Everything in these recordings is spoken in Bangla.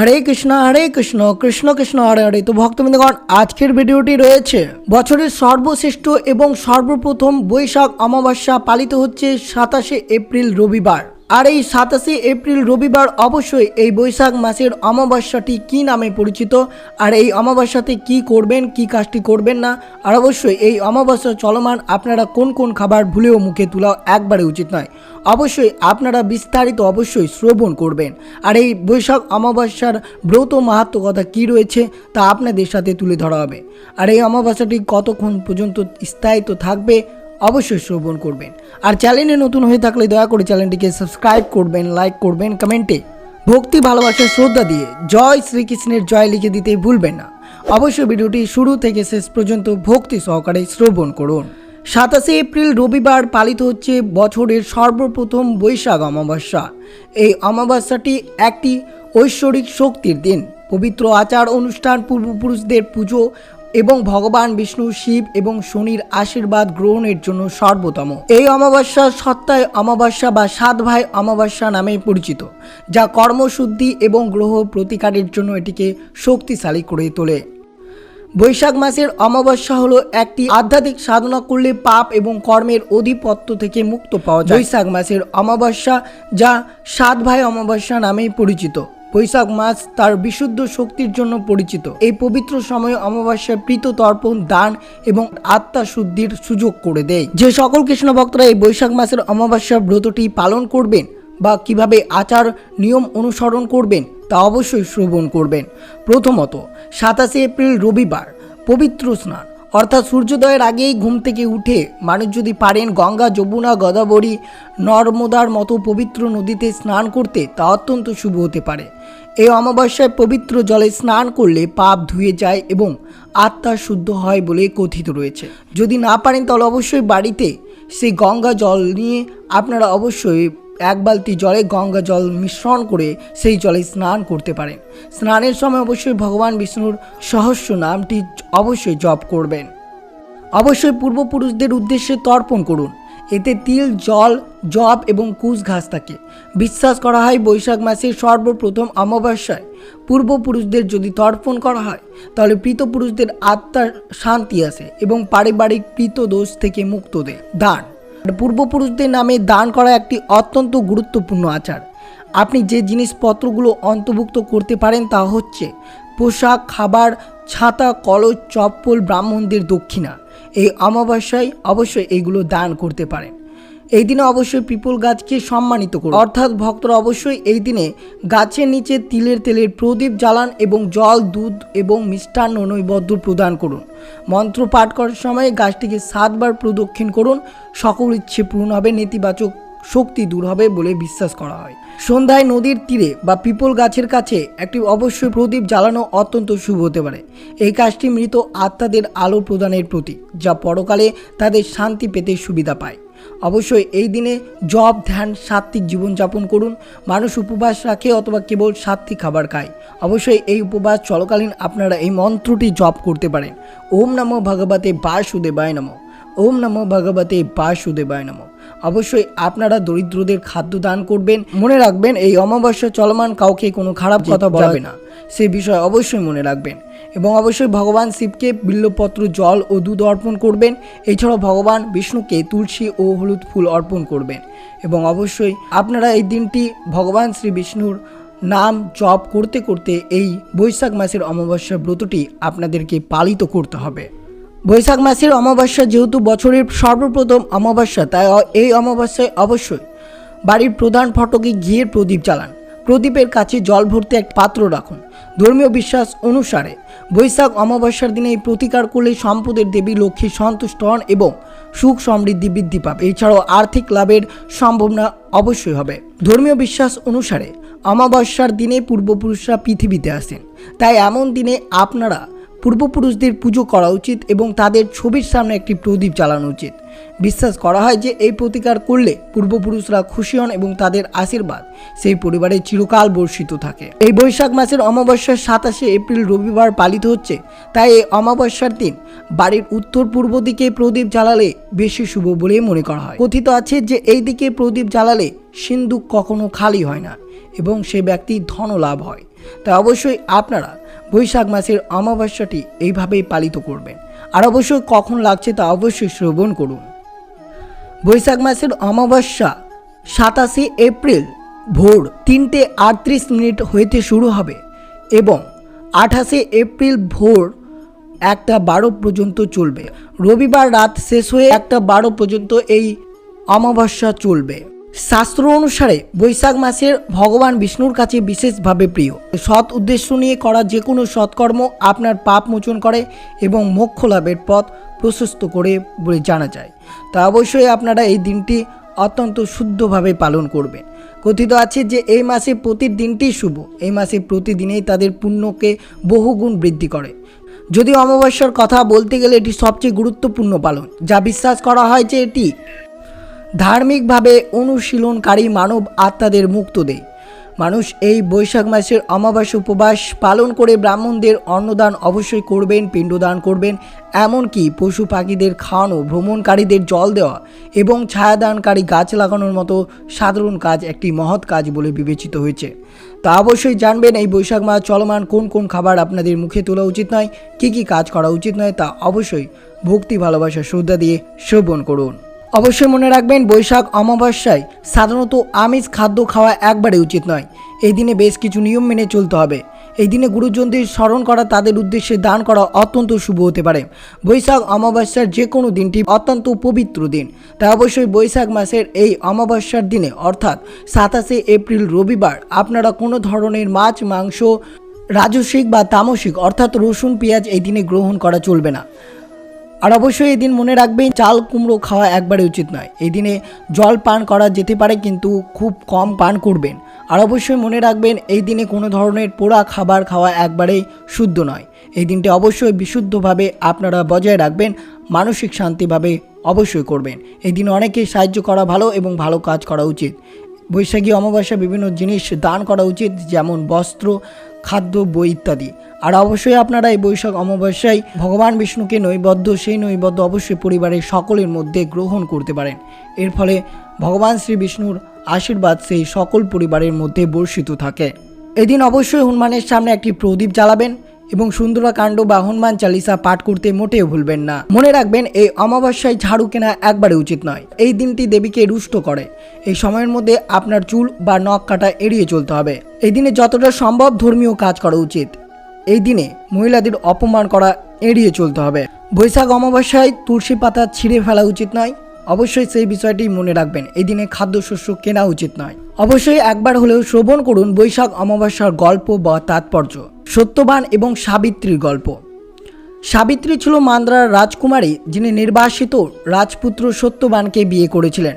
হরে কৃষ্ণ হরে কৃষ্ণ কৃষ্ণ কৃষ্ণ, হরে হরে। তো ভক্তবৃন্দগণ, আজকের ভিডিওটি রয়েছে। বছরের সর্বশ্রেষ্ঠ এবং সর্বপ্রথম বৈশাখ অমাবস্যা পালিত হচ্ছে সাতাশে এপ্রিল রবিবার। আর এই সাতাশে এপ্রিল রবিবার অবশ্যই এই বৈশাখ মাসের অমাবস্যাটি কি নামে পরিচিত? আর এই অমাবস্যাতে কি করবেন, কি কাজটি করবেন না? আর অবশ্যই এই অমাবস্যা চলমান আপনারা কোন কোন খাবার ভুলেও মুখে তোলা একবারে উচিত নয়। অবশ্যই আপনারা বিস্তারিত অবশ্যই শ্রবণ করবেন। আর এই বৈশাখ অমাবস্যার ব্রত মাহাত্ম কথা কী রয়েছে তা আপনাদের সাথে তুলে ধরা হবে। আর এই অমাবস্যাটি কতক্ষণ পর্যন্ত স্থায়িত থাকবে অবশ্যই শ্রবণ করবেন। আর চ্যানেলে নতুন হয়ে থাকলে দয়া করে চ্যানেলটিকে সাবস্ক্রাইব করবেন, লাইক করবেন, কমেন্টে ভক্তি, ভালোবাসা, শ্রদ্ধা দিয়ে জয় শ্রীকৃষ্ণের জয় লিখে দিতে ভুলবেন না। অবশ্যই ভিডিওটি শুরু থেকে শেষ পর্যন্ত ভক্তি সহকারে শ্রবণ করুন। সাতাশে এপ্রিল রবিবার পালিত হচ্ছে বছরের সর্বপ্রথম বৈশাখ অমাবস্যা। এই অমাবস্যাটি একটি ঐশ্বরিক শক্তির দিন। পবিত্র আচার অনুষ্ঠান পূর্বপুরুষদের পুজো এবং ভগবান বিষ্ণু, শিব এবং শনির আশীর্বাদ গ্রহণের জন্য সর্বোত্তম। এই অমাবস্যা সত্তায় অমাবস্যা বা সাত ভাই অমাবস্যা নামে পরিচিত, যা কর্মশুদ্ধি এবং গ্রহ প্রতিকারের জন্য এটিকে শক্তিশালী করে তোলে। বৈশাখ মাসের অমাবস্যা হলো একটি আধ্যাত্মিক সাধনা করলে পাপ এবং কর্মের অধিপত্য থেকে মুক্ত পাওয়া যায়। বৈশাখ মাসের অমাবস্যা, যা সাত ভাই অমাবস্যা নামেই পরিচিত। বৈশাখ মাস তার বিশুদ্ধ শক্তির জন্য পরিচিত। এই পবিত্র সময়ে অমাবস্যায় প্রীত তর্পণ, দান এবং আত্মা শুদ্ধির সুযোগ করে দেয়। যে সকল কৃষ্ণ ভক্তরা এই বৈশাখ মাসের অমাবস্যা ব্রতটি পালন করবেন বা কীভাবে আচার নিয়ম অনুসরণ করবেন তা অবশ্যই শ্রবণ করবেন। প্রথমত, সাতাশে এপ্রিল রবিবার, পবিত্র স্নান। অর্থাৎ সূর্যোদয়ের আগেই ঘুম থেকে উঠে মানুষ যদি পারেন গঙ্গা, যমুনা, গদাবরী, নর্মদার মতো পবিত্র নদীতে স্নান করতে তা অত্যন্ত শুভ হতে পারে। এই অমাবস্যায় পবিত্র জলে স্নান করলে পাপ ধুয়ে যায় এবং আত্মা শুদ্ধ হয় বলে কথিত রয়েছে। যদি না পারেন তাহলে অবশ্যই বাড়িতে সেই গঙ্গা জল নিয়ে আপনারা অবশ্যই এক বালতি জলে গঙ্গা জল মিশ্রণ করে সেই জলে স্নান করতে পারেন। স্নানের সময় অবশ্যই ভগবান বিষ্ণুর সহস্র নামটি অবশ্যই জপ করবেন। অবশ্যই পূর্বপুরুষদের উদ্দেশ্যে তর্পণ করুন। এতে তিল, জল, জব এবং কুশ ঘাস থাকে। বিশ্বাস করা হয় বৈশাখ মাসের সর্বপ্রথম অমাবস্যায় পূর্বপুরুষদের যদি তর্পণ করা হয়, তাহলে পুরুষদের আত্মার শান্তি আসে এবং পারিবারিক দোষ থেকে মুক্ত দেয়। দান। পূর্বপুরুষদের নামে দান করা একটি অত্যন্ত গুরুত্বপূর্ণ আচার। আপনি যে জিনিসপত্রগুলো অন্তর্ভুক্ত করতে পারেন তা হচ্ছে পোশাক, খাবার, ছাতা, কলস, চপ্পল ব্রাহ্মণদের দক্ষিণা। এই অমাবস্যায় অবশ্যই এইগুলো দান করতে পারেন। এই দিনে অবশ্যই পিপুল গাছকে সম্মানিত করুন। অর্থাৎ ভক্তরা অবশ্যই এই দিনে গাছের নিচে তিলের তেলের প্রদীপ জ্বালান এবং জল, দুধ এবং মিষ্টান্ন নৈবদ্য প্রদান করুন। মন্ত্র পাঠ করার সময় গাছটিকে সাতবার প্রদক্ষিণ করুন। সকল ইচ্ছে পূরণ হবে, নেতিবাচক শক্তি দূর হবে বলে বিশ্বাস করা হয়। সন্ধ্যায় নদীর তীরে বা পিপল গাছের কাছে একটি অবশ্যই প্রদীপ জ্বালানো অত্যন্ত শুভ হতে পারে। এই কাজটি মৃত আত্মাদের আলো প্রদানের প্রতীক, যা পরকালে তাদের শান্তি পেতে সুবিধা পায়। অবশ্যই এই দিনে জব ধ্যান, সাত্ত্বিক জীবনযাপন করুন, মানুষ উপবাস রাখে অথবা কেবল সাত্ত্বিক খাবার খায়। অবশ্যই এই উপবাস চলাকালীন আপনারা এই মন্ত্রটি জপ করতে পারেন। ওম নমো ভগবতে বাসুদেবায় নমঃ। ওম নমো ভগবতে বাসুদেবায় নমঃ। অবশ্যই আপনারা দরিদ্রদের খাদ্য দান করবেন। মনে রাখবেন এই অমাবস্যা চলমান কাউকে কোনো খারাপ কথা বলাবে না। সে বিষয় অবশ্যই মনে রাখবেন। এবং অবশ্যই ভগবান শিবকে বিল্লপত্র জল ও দুধ অর্পণ করবেন। এছাড়াও ভগবান বিষ্ণুকে তুলসী ও হলুদ ফুল অর্পণ করবেন। এবং অবশ্যই আপনারা এই দিনটি ভগবান শ্রী বিষ্ণুর নাম জপ করতে করতে এই বৈশাখ মাসের অমাবস্যা ব্রতটি আপনাদেরকে পালিত করতে হবে। বৈশাখ মাসের অমাবস্যা যেহেতু বছরের সর্বপ্রথম অমাবস্যা, তাই এই অমাবস্যায় অবশ্যই বাড়ির প্রধান ফটকে ঘিয়ের প্রদীপ জ্বালান। প্রদীপের কাছে জল ভর্তি এক পাত্র রাখুন। ধর্মীয় বিশ্বাস অনুসারে বৈশাখ অমাবস্যার দিনে এই প্রতিকার করলে সম্পদের দেবী লক্ষ্মী সন্তুষ্ট হন এবং সুখ সমৃদ্ধি বৃদ্ধি পাবে। এছাড়াও আর্থিক লাভের সম্ভাবনা অবশ্যই হবে। ধর্মীয় বিশ্বাস অনুসারে অমাবস্যার দিনে পূর্বপুরুষরা পৃথিবীতে আসেন। তাই এমন দিনে আপনারা পূর্বপুরুষদের পুজো করা উচিত এবং তাদের ছবির সামনে একটি প্রদীপ জ্বালানো উচিত। বিশ্বাস করা হয় যে এই প্রতিকার করলে পূর্বপুরুষরা খুশি হন এবং তাদের আশীর্বাদ সেই পরিবারে চিরকাল বর্ষিত থাকে। এই বৈশাখ মাসের অমাবস্যার সাতাশে এপ্রিল রবিবার পালিত হচ্ছে। তাই এই অমাবস্যার দিন বাড়ির উত্তর পূর্ব দিকে প্রদীপ জ্বালালে বেশি শুভ বলে মনে করা হয়। কথিত আছে যে এই দিকে প্রদীপ জ্বালালে সিন্ধুক কখনো খালি হয় না এবং সে ব্যক্তি ধন লাভ হয়। তাই অবশ্যই আপনারা বৈশাখ মাসের অমাবস্যাটি এইভাবেই পালিত করবেন। আর অবশ্যই কখন লাগছে তা অবশ্যই শ্রবণ করুন। বৈশাখ মাসের অমাবস্যা সাতাশে এপ্রিল ভোর তিনটে আটত্রিশ মিনিট হইতে শুরু হবে এবং আঠাশে এপ্রিল ভোর একটা বারো পর্যন্ত চলবে। রবিবার রাত শেষ হয়ে একটা বারো পর্যন্ত এই অমাবস্যা চলবে। শাস্ত্র অনুসারে বৈশাখ মাসের ভগবান বিষ্ণুর কাছে বিশেষভাবে প্রিয়। সৎ উদ্দেশ্য নিয়ে করা যে কোনো সৎকর্ম আপনার পাপ মোচন করে এবং মোক্ষ লাভের পথ প্রশস্ত করে বলে জানা যায়। তা অবশ্যই আপনারা এই দিনটি অত্যন্ত শুদ্ধভাবে পালন করবেন। কথিত আছে যে এই মাসে প্রতিদিনটি শুভ। এই মাসে প্রতিদিনেই তাদের পুণ্যকে বহুগুণ বৃদ্ধি করে। যদিও অমাবস্যার কথা বলতে গেলে এটি সবচেয়ে গুরুত্বপূর্ণ পালন। যা বিশ্বাস করা হয় যে এটি ধার্মিকভাবে অনুশীলনকারী মানব আত্মাদের মুক্ত দেয় মানুষ এই বৈশাখ মাসের অমাবাস্য উপবাস পালন করে ব্রাহ্মণদের অন্নদান অবশ্যই করবেন, পিণ্ডদান করবেন, এমনকি পশু পাখিদের খাওয়ানো, ভ্রমণকারীদের জল দেওয়া এবং ছায়াদানকারী গাছ লাগানোর মতো সাধারণ কাজ একটি মহৎ কাজ বলে বিবেচিত হয়েছে। তা অবশ্যই জানবেন এই বৈশাখ মাস চলমান কোন কোন খাবার আপনাদের মুখে তোলা উচিত নয়, কী কী কাজ করা উচিত নয় তা অবশ্যই ভক্তি, ভালোবাসা, শ্রদ্ধা দিয়ে শ্রবণ করুন। অবশ্যই মনে রাখবেন, বৈশাখ অমাবস্যায় সাধারণত আমিষ খাদ্য খাওয়া একবারে উচিত নয়। এই দিনে বেশ কিছু নিয়ম মেনে চলতে হবে। এই দিনে গুরুজনদের স্মরণ করা, তাদের উদ্দেশ্যে দান করা অত্যন্ত শুভ হতে পারে। বৈশাখ অমাবস্যার যে কোনো দিনটি অত্যন্ত পবিত্র দিন। তাই অবশ্যই বৈশাখ মাসের এই অমাবস্যার দিনে, অর্থাৎ সাতাশে এপ্রিল রবিবার, আপনারা কোনো ধরনের মাছ, মাংস রাজস্বিক বা তামসিক, অর্থাৎ রসুন, পেঁয়াজ এই দিনে গ্রহণ করা চলবে না। আর অবশ্যই এই দিন মনে রাখবেন, চাল কুমড়ো খাওয়া একবারে উচিত নয়। এই দিনে জল পান করা যেতে পারে, কিন্তু খুব কম পান করবেন। আর অবশ্যই মনে রাখবেন, এই দিনে কোনো ধরনের পোড়া খাবার খাওয়া একবারেই শুদ্ধ নয়। এই দিনটি অবশ্যই বিশুদ্ধভাবে আপনারা বজায় রাখবেন, মানসিক শান্তিভাবে অবশ্যই করবেন। এই দিনে অনেকেই সাহায্য করা ভালো এবং ভালো কাজ করা উচিত। বৈশাখী অমাবস্যা বিভিন্ন জিনিস দান করা উচিত, যেমন বস্ত্র খাদ্য, বই ইত্যাদি। আর অবশ্যই আপনারা এই বৈশাখ অমাবস্যায় ভগবান বিষ্ণুকে নৈবদ্য, সেই নৈবদ্য অবশ্যই পরিবারের সকলের মধ্যে গ্রহণ করতে পারেন। এর ফলে ভগবান শ্রী বিষ্ণুর আশীর্বাদ সেই সকল পরিবারের মধ্যে বর্ষিত থাকে। এদিন অবশ্যই হনুমানের সামনে একটি প্রদীপ জ্বালাবেন এবং সুন্দরাকাণ্ড বা হনুমান চালিসা পাঠ করতে মোটেও ভুলবেন না। মনে রাখবেন, এই অমাবস্যায় ঝাড়ু কেনা একবারে উচিত নয়। এই দিনটি দেবীকে রুষ্ট করে। এই সময়ের মধ্যে আপনার চুল বা নখ কাটা এড়িয়ে চলতে হবে। এই দিনে যতটা সম্ভব ধর্মীয় কাজ করা উচিত। এই দিনে মহিলাদের অপমান করা এড়িয়ে চলতে হবে। বৈশাখ অমাবস্যায় তুলসী পাতা ছিঁড়ে ফেলা উচিত নয়। অবশ্যই সেই বিষয়টি মনে রাখবেন। এই দিনে খাদ্যশস্য কেনা উচিত নয়। অবশ্যই একবার হলেও শ্রবণ করুন বৈশাখ অমাবস্যার গল্প বা তাৎপর্য। সত্যবান এবং সাবিত্রীর গল্প। সাবিত্রী ছিল মান্দ্রার রাজকুমারী যিনি নির্বাসিত রাজপুত্র সত্যবানকে বিয়ে করেছিলেন,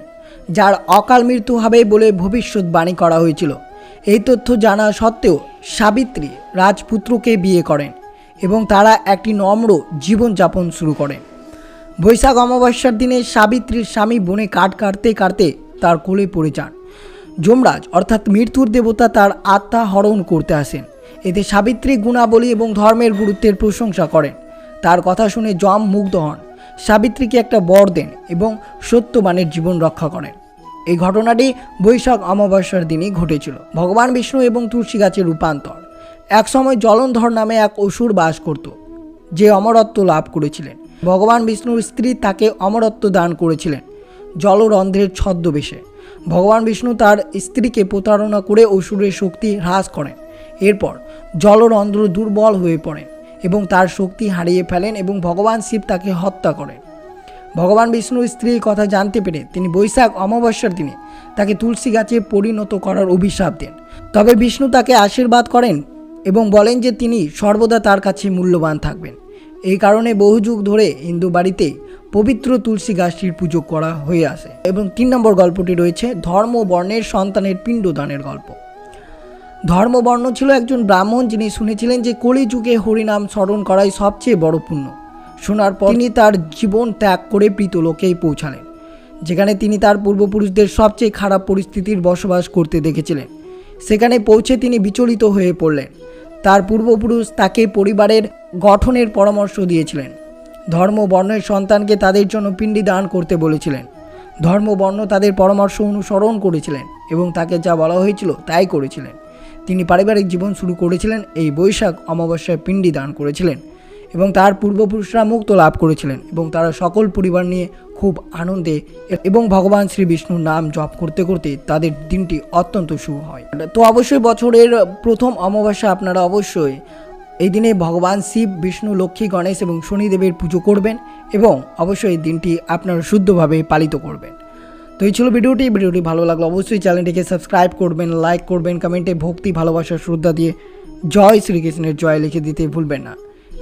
যার অকাল মৃত্যু হবে বলে ভবিষ্যৎবাণী করা হয়েছিল। এই তথ্য জানা সত্ত্বেও সাবিত্রী রাজপুত্রকে বিয়ে করেন এবং তারা একটি নম্র জীবনযাপন শুরু করেন। বৈশাখ অমাবস্যার দিনে সাবিত্রীর স্বামী বনে কাঠ কাটতে কাটতে তার কোলে পড়ে যান। যমরাজ অর্থাৎ মৃত্যুর দেবতা তার আত্মা হরণ করতে আসেন। এতে সাবিত্রী গুণাবলী এবং ধর্মের গুরুত্বের প্রশংসা করেন। তার কথা শুনে যম মুগ্ধ হন। সাবিত্রীকে একটা বর দেন এবং সত্যবানের জীবন রক্ষা করেন। এই ঘটনাটি বৈশাখ অমাবস্যার দিনই ঘটেছিল। ভগবান বিষ্ণু এবং তুলসী গাছের রূপান্তর। একসময় জলন্ধর নামে এক অসুর বাস করত, যে অমরত্ব লাভ করেছিলেন। ভগবান বিষ্ণুর স্ত্রী তাকে অমরত্ব দান করেছিলেন, জলরন্ধ্রের ছদ্মবেশে। ভগবান বিষ্ণু তার স্ত্রীকে প্রতারণা করে অসুরের শক্তি হ্রাস করেন। এরপর জলরন্ধ্র দুর্বল হয়ে পড়েন এবং তার শক্তি হারিয়ে ফেলেন এবং ভগবান শিব তাকে হত্যা করেন। ভগবান বিষ্ণুর স্ত্রীর কথা জানতে পেরে তিনি বৈশাখ অমাবস্যার দিনে তাকে তুলসী গাছে পরিণত করার অভিশাপ দেন। তবে বিষ্ণু তাকে আশীর্বাদ করেন এবং বলেন যে তিনি সর্বদা তার কাছে মূল্যবান থাকবেন। এই কারণে বহু যুগ ধরে হিন্দু বাড়িতে পবিত্র তুলসী গাছটির পুজো করা হয়ে আসে এবং তিন নম্বর গল্পটি রয়েছে ধর্ম বর্ণের সন্তানের পিণ্ডদানের গল্প। ধর্মবর্ণ ছিল একজন ব্রাহ্মণ যিনি শুনেছিলেন যে কলিযুগে হরিনাম স্মরণ করাই সবচেয়ে বড় পুণ্য। শোনার পর তিনি তার জীবন ত্যাগ করে প্রীতলোকেই পৌঁছালেন, যেখানে তিনি তার পূর্বপুরুষদের সবচেয়ে খারাপ পরিস্থিতির বসবাস করতে দেখেছিলেন। সেখানে পৌঁছে তিনি বিচলিত হয়ে পড়লেন। তার পূর্বপুরুষ তাকে পরিবারের গঠনের পরামর্শ দিয়েছিলেন। ধর্ম বর্ণের সন্তানকে তাদের জন্য পিণ্ডি দান করতে বলেছিলেন। ধর্ম বর্ণ তাদের পরামর্শ অনুসরণ করেছিলেন এবং তাকে যা বলা হয়েছিল তাই করেছিলেন। তিনি পারিবারিক জীবন শুরু করেছিলেন, এই বৈশাখ অমাবস্যায় পিণ্ডি দান করেছিলেন। এবং তার পূর্বপুরুষরা মুক্ত লাভ করেছিলেন এবং তারা সকল পরিবার নিয়ে খুব আনন্দে এবং ভগবান শ্রী বিষ্ণুর নাম জপ করতে করতে তাদের দিনটি অত্যন্ত শুভ হয়। তো অবশ্যই বছরের প্রথম অমাবস্যা আপনারা অবশ্যই এই দিনে ভগবান শিব, বিষ্ণু, লক্ষ্মী, গণেশ এবং শনিদেবের পুজো করবেন এবং অবশ্যই এই দিনটি আপনারা শুদ্ধভাবে পালিত করবেন। তো এই ছিল ভিডিওটি। ভিডিওটি ভালো লাগল অবশ্যই চ্যানেলটিকে সাবস্ক্রাইব করবেন, লাইক করবেন, কমেন্টে ভক্তি, ভালোবাসা, শ্রদ্ধা দিয়ে জয় শ্রীকৃষ্ণের জয় লিখে দিতে ভুলবেন না।